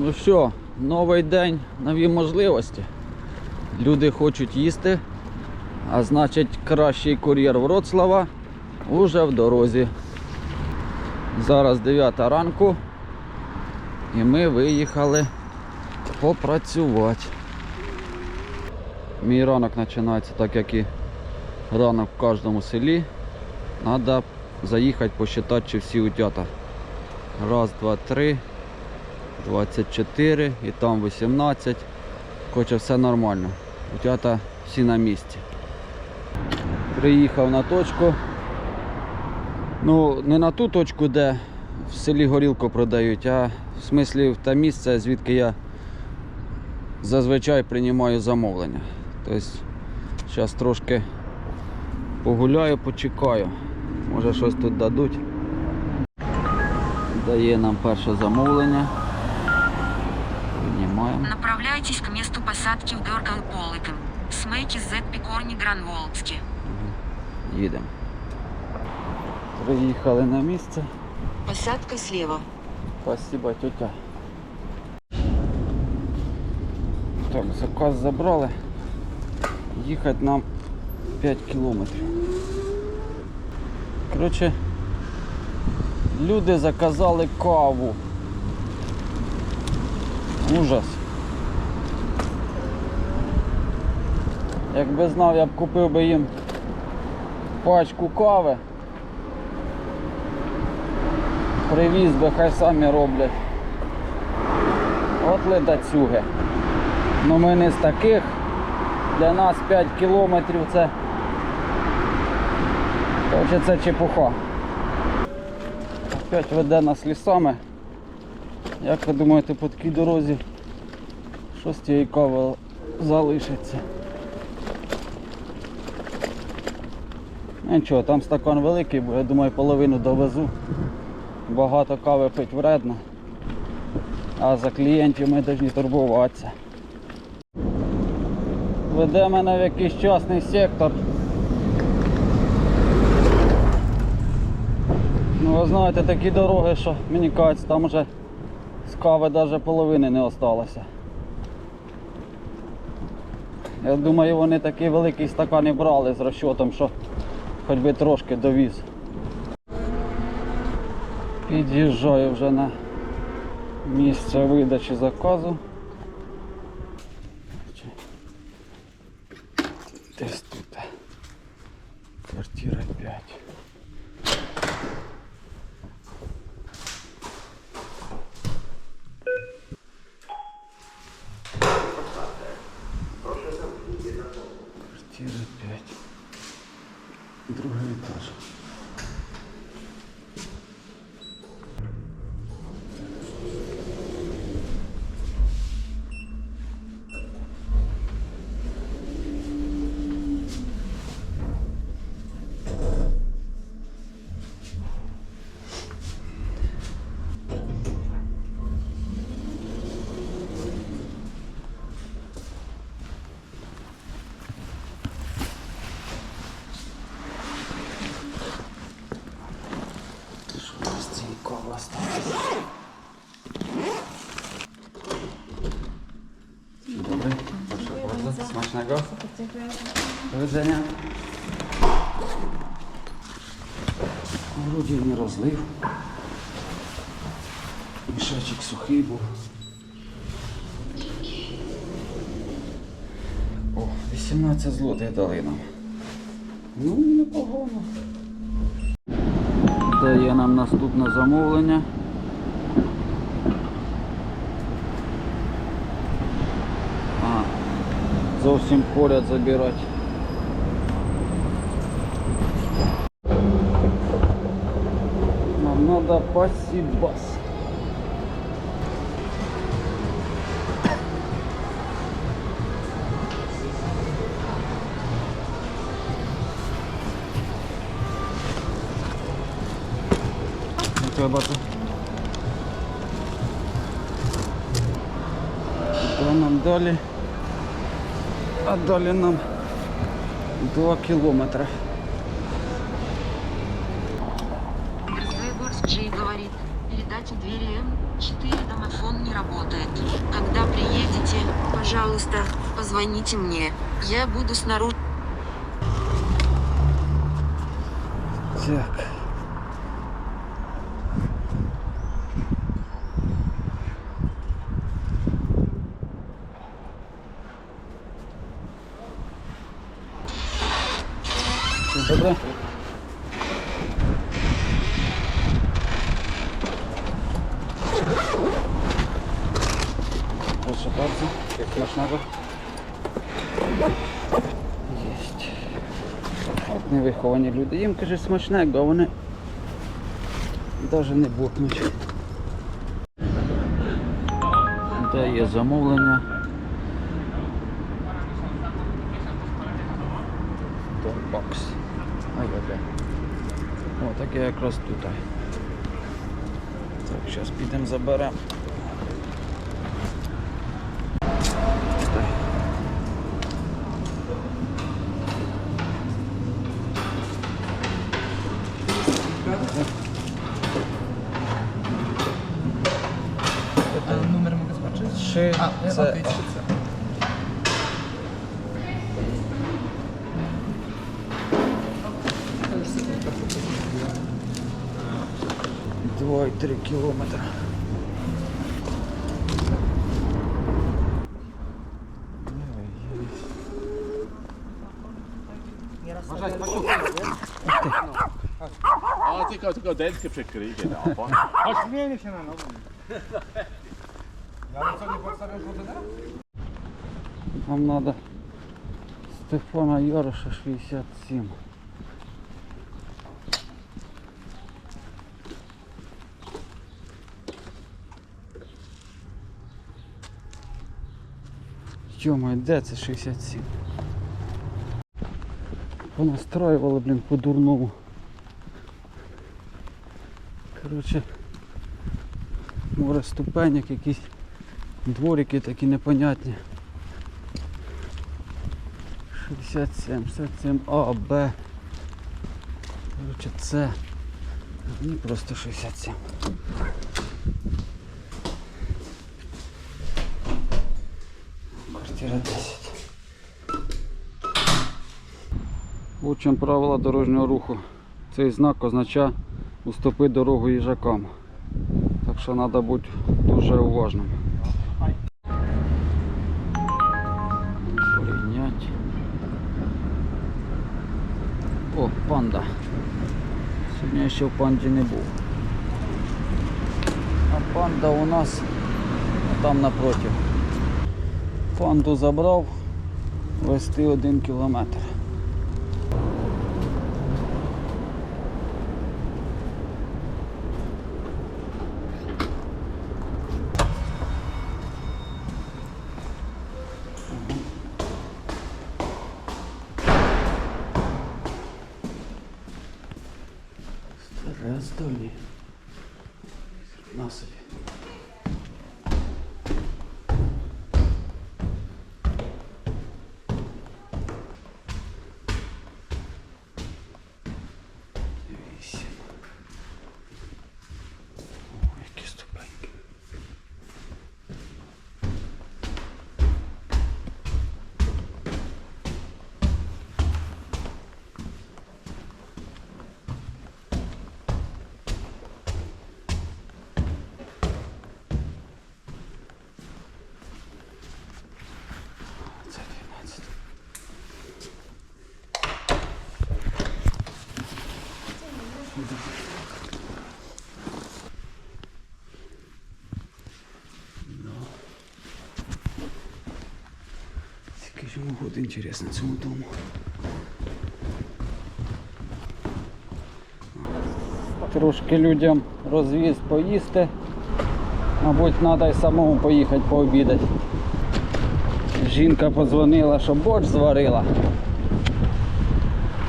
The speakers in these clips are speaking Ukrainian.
Ну що, новий день, нові можливості. Люди хочуть їсти, а значить кращий кур'єр Вроцлава уже в дорозі. Зараз 9 ранку і ми виїхали попрацювати. Мій ранок починається так, як і ранок в кожному селі. Треба заїхати посчитати, чи всі утята. Раз, два, три. 24 і там 18. Хоче все нормально. Утята всі на місці. Приїхав на точку. Ну, не на ту точку, де в селі горілку продають, а в смислі в те місце, звідки я зазвичай приймаю замовлення. Тобто, зараз трошки погуляю, почекаю. Може щось тут дадуть. Дає нам перше замовлення. Направляйтесь к месту посадки в Дорган Политым. Смейки Z Пикорни Гранволдски. Їдемо. Приїхали на місце. Посадка слева. Спасибо, тетя. Так, заказ забрали. Їхати нам 5 кілометрів. Коротше, люди заказали каву. Ужас. Якби знав, я б купив би їм пачку кави. Привіз би, хай самі роблять. От ледацюги. Ну ми не з таких. Для нас 5 кілометрів це. Короче, це чепуха. Опять веде нас лісами. Як ви думаєте, по такій дорозі що з тієї кави залишиться? Нічого, там стакан великий, бо я думаю половину довезу. Багато кави пить вредно. А за клієнтів ми повинні турбуватися. Веде мене в якийсь частний сектор. Ну ви знаєте, такі дороги, що мені кажеться, там вже з кави навіть половини не осталося. Я думаю, вони такий великий стакан і брали з розчотом, що хоч би трошки довіз. Під'їжджаю вже на місце видачі заказу. Десь тут. Квартира 5. Квартира 5. Другий етаж. Що у нас цієї кови осталось? Добре, прошу bardzo. Смачного. До widzenia. Вроді не розлив. Мішечок сухий був. О, 18 злотих дали нам. Ну, непогано. Дає нам наступне замовлення. Зовсім поряд забирати. Нам надо пасибас. Дякую, бачу. Що нам далі? А далі нам 2 кілометри. Выборгск Джей говорит. Передача двери М 4 домофон не работает. Когда приедете, пожалуйста, позвоните мне. Я буду снаружи. Так. От люди. Їм каже смачnego, а вони навіть не бухнуть. Де є замовлення? Дорбокс. А я де? О, так я якраз тут. Так, зараз підемо заберемо. це. Два і три кілометри. А ти кажеш, денське прикриє, да. Аж мені ще на новому. Нам треба Стефана Яроша 67. Йома, де це 67? Понастроювали, блін, по-дурному. Коротше, море ступенек, якісь дворики такі непонятні. 67, 67 А, Б. Короче, С. Не просто 67. Квартира 10. Учим правила дорожнього руху. Цей знак означає уступи дорогу їжакам. Так що треба бути дуже уважним. Панда. Сьогодні ще в панді не був. А панда у нас там напротив. Панду забрав вести один кілометр. Йому інтересно цьому дому. Трошки людям розвіз поїсти. Мабуть, треба й самому поїхати пообідати. Жінка подзвонила, що борщ зварила.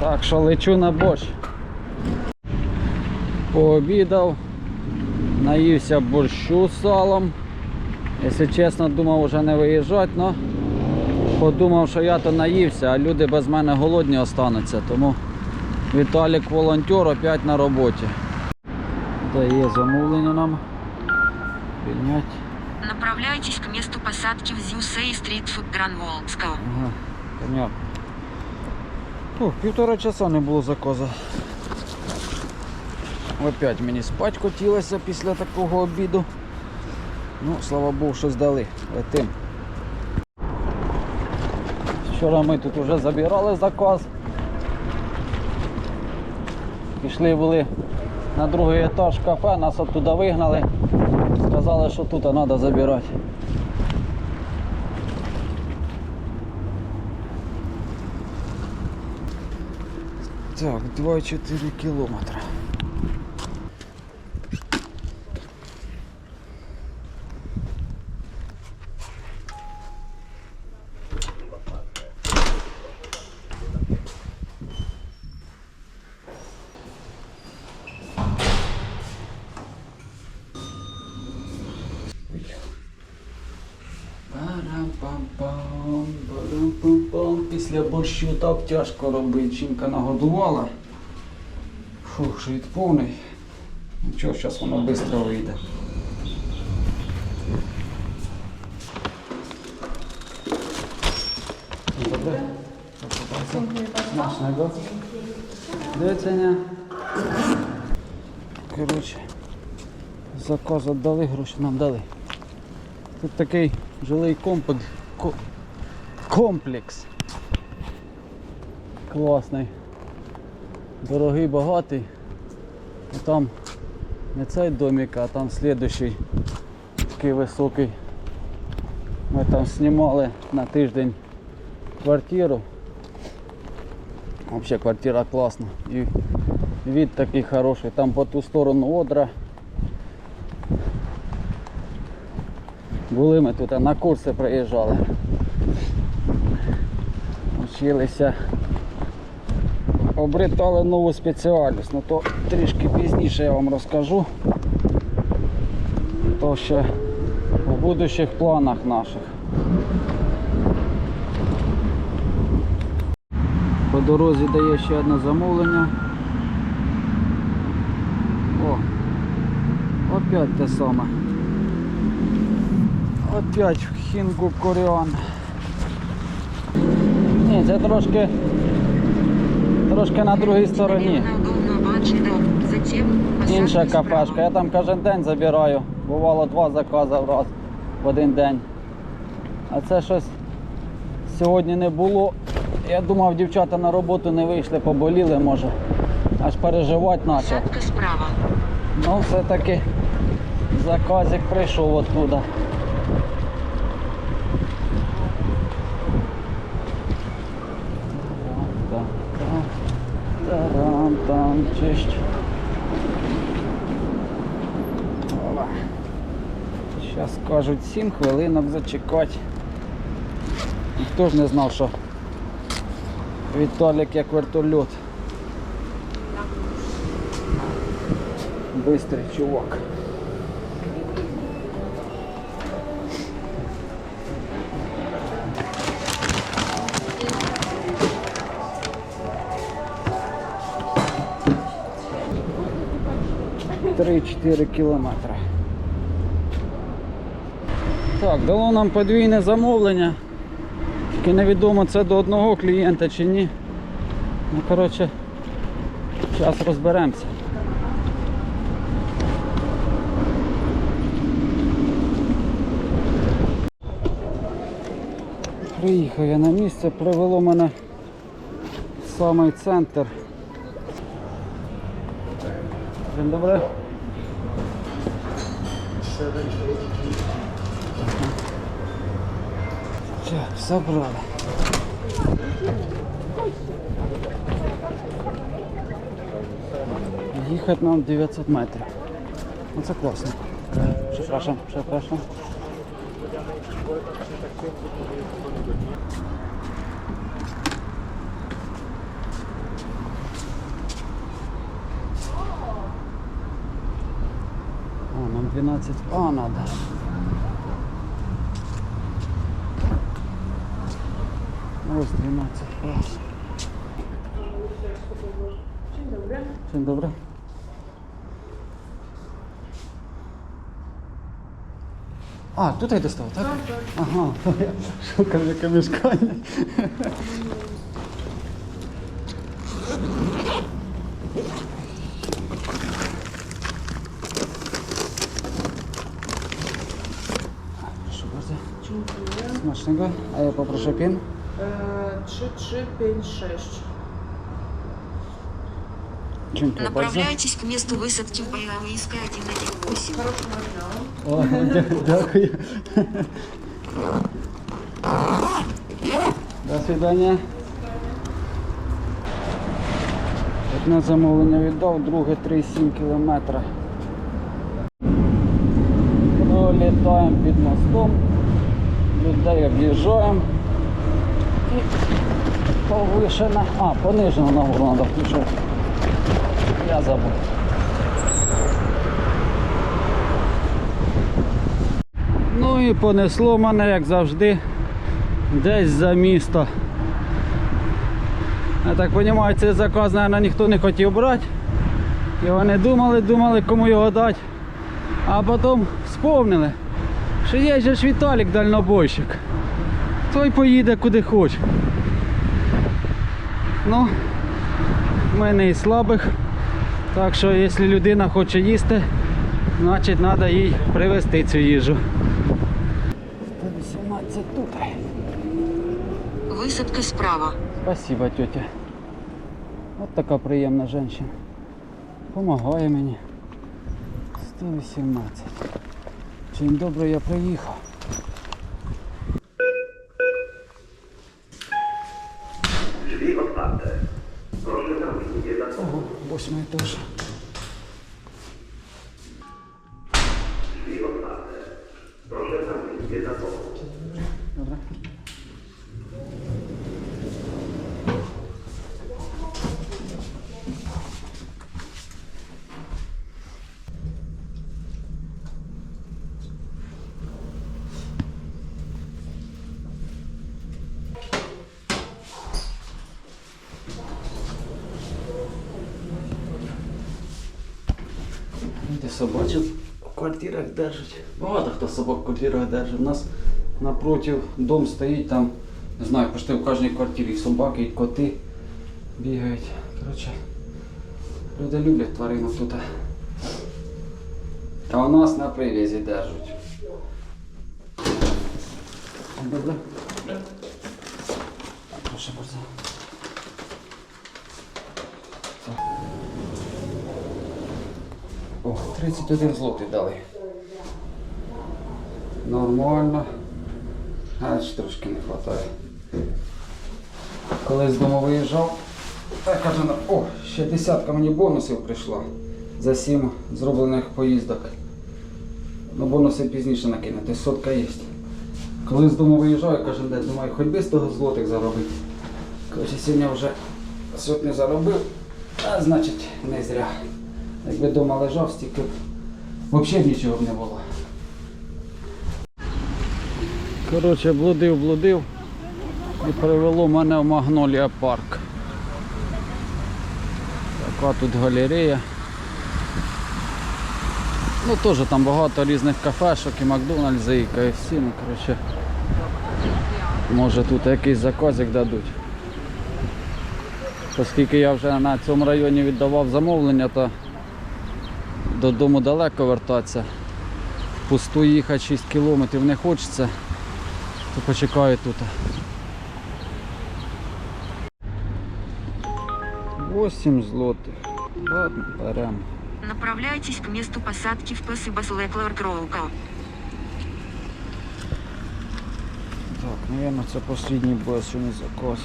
Так що лечу на борщ. Пообідав, наївся борщу з салом. Якщо чесно, думав вже не виїжджати, але подумав, що я то наївся, а люди без мене голодні остануться. Тому Віталік волонтер опять на роботі. Дає замовлення нам. Принять. Направляйтесь к месту посадки в Зюсей Стритфуд Гранволдского. Ага, понятно. О, півтора часа не було заказу. Опять мені спать хотілося після такого обіду. Ну, слава Богу, що здали. Летим. Вчора ми тут вже забирали заказ. Пішли були на другий етаж кафе, нас оттуда вигнали. Сказали, що тут треба забирати. Так, 2,4 кілометри. Після борщу так тяжко робити. Жінка нагодувала. Фух, живіт повний. Нічого, зараз воно швидко вийде. Добре? Смачного. Дивіться, Коротше, заказ віддали, гроші нам дали. Тут такий жилий комплекс. комплекс. Класний. Дорогий, багатий. І там не цей домик, а там слідущий такий високий. Ми там знімали на тиждень квартиру. Взагалі квартира класна. І від такий хороший. Там по ту сторону одра. Були ми тут на курси приїжджали. Вчилися. Обретали нову спеціальність, ну то трішки пізніше я вам розкажу. То ще в будущих планах наших. По дорозі дає ще одне замовлення. О, опять те саме. Опять хінгу коріан. Ні, це трошки трошки на другій стороні. Інша кафешка. Я там кожен день забираю. Бувало два закази в раз в один день. А це щось сьогодні не було. Я думав, дівчата на роботу не вийшли, поболіли, може. Аж переживати почав. Ну, все-таки заказик прийшов оттуда. Тарам-там, чисть. Зараз кажуть 7 хвилинок зачекати. Ніхто ж не знав, що Віталік як вертольот. Быстрый чувак. Три-чотири кілометри. Так, дало нам подвійне замовлення. Тільки невідомо це до одного клієнта чи ні. Ну, коротше, зараз розберемося. Приїхав я на місце, привело мене в самий центр. Dzień dobry. Так, забрали. Їхати нам 900 метрів. Оце класно. Przepraszam, przepraszam. А, нам 12 А надо. Ось 12 А. Dzień dobry. А, тут я достав, так? Так, так. Ага, то я шукав яке мішкання. Прошу bardzo. Смачного. А я попрошу пін. 3, 3, 5, 6. Dziękuję bardzo. Направляйтесь к месту высадки в Боровийская 118. Хорошего дня. О, дя- дякую. До свидання. Одне замовлення віддав, друге 3,7 кілометра. Пролітаємо під мостом, людей об'їжджаємо. І повишена. А, понижено нагору треба включити. Я забув. Ну і понесло мене, як завжди, десь за місто. Я так розумію, цей заказ, мабуть, ніхто не хотів брати. І вони думали, думали, кому його дати. А потім сповнили, що є же ж Віталік дальнобойщик. Той поїде куди хоче. Ну, ми не із слабих. Так що, якщо людина хоче їсти, значить треба їй привезти цю їжу. 118 тут. Высадка справа. Спасибо, тетя. От така приємна жінка. Помагає мені. 118. Чим добре я приїхав. Ого, восьмий теж. Люди собачок в квартирах держать. Багато хто собак в квартирах держить. У нас напротив дом стоїть там, не знаю, почти в кожній квартирі і собаки, і коти бігають. Коротше, люди люблять тваринок тут. А у нас на привязі держать. Добре? Прошу bardzo. О, 31 злотий дали. Нормально. А ще трошки не вистачає. Коли з дому виїжджав, я кажу, о, ще десятка мені бонусів прийшла за сім зроблених поїздок. Ну, бонуси пізніше накинути, сотка є. Коли з дому виїжджав, я кажу, де думаю, хоч би 100 злотих заробити. Коротше, сьогодні вже сотню заробив, а значить не зря. Якби вдома лежав, стільки б взагалі нічого б не було. Коротше, блудив, блудив і привело мене в Магнолія парк. Така тут галерея. Ну теж там багато різних кафешок і Макдональдси, і KFC, ну коротше. Може тут якийсь заказик дадуть. Оскільки я вже на цьому районі віддавав замовлення, то додому далеко вертатися. Пусту їхати 6 кілометрів не хочеться, то почекаю тут. 8 злотих. Ладно, беремо. Направляйтесь к месту посадки в Спасибо Кроука. Так, наверное, це последний буде сьогодні заказ.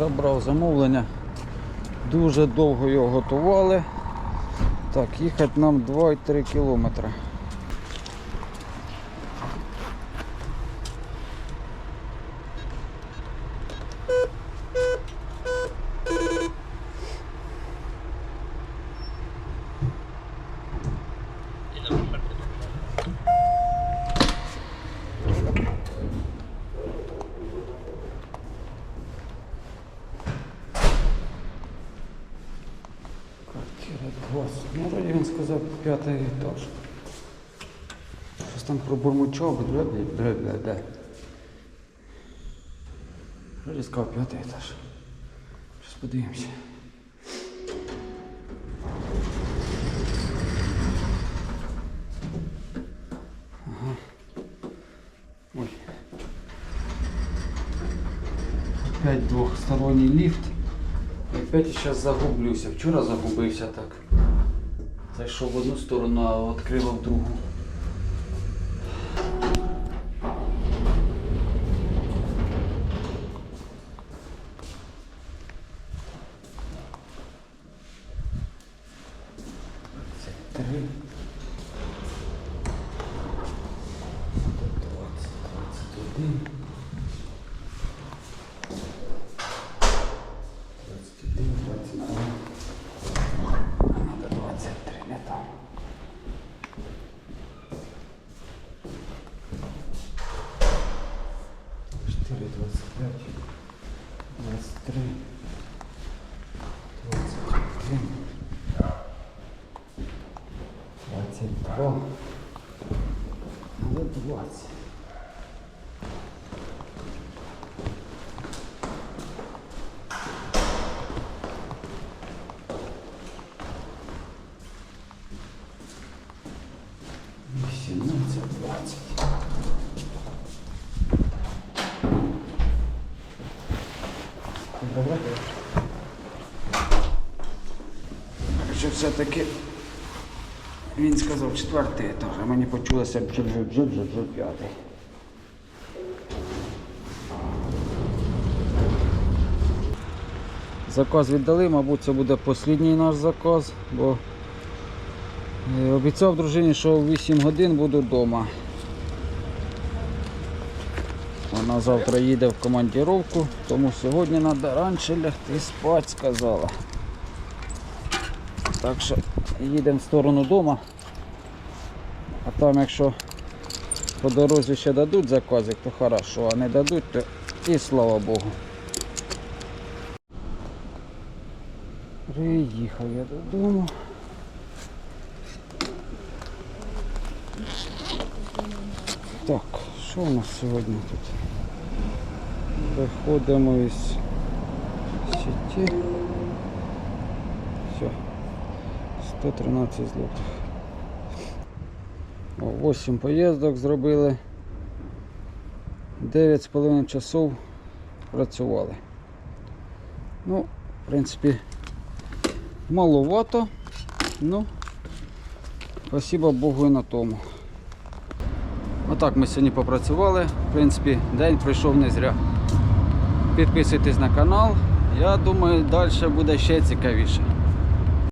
Забрав замовлення. Дуже довго його готували. Так, їхати нам 2,3 кілометри. Сказав п'ятий етаж. Щось там бля, бля, бля. Вроді сказав п'ятий етаж. Щось подивимося. Ага. Ой. Опять двохсторонній ліфт. Опять зараз загублюся. Вчора загубився так. Зайшов в одну сторону, а відкрила в другу. 25, 23. Що все-таки він сказав четвертий етаж, а мені почулося бжу-бжу-бжу-бжу п'ятий. Заказ віддали, мабуть, це буде останній наш заказ, бо Обіцяв дружині, що в 8 годин буду вдома. Вона завтра їде в командировку, тому сьогодні треба раніше лягти спати, сказала. Так що їдемо в сторону дому. А там якщо по дорозі ще дадуть заказик, то хорошо, а не дадуть, то і слава Богу. Приїхав я додому. Так, що у нас сьогодні тут? Виходимо із сіті. Все. 113 злотих. О, 8 поїздок зробили. 9,5 часов працювали. Ну, в принципі, маловато. Ну, спасибо Богу і на тому. Отак ми сьогодні попрацювали. В принципі, день пройшов не зря. Підписуйтесь на канал. Я думаю, далі буде ще цікавіше.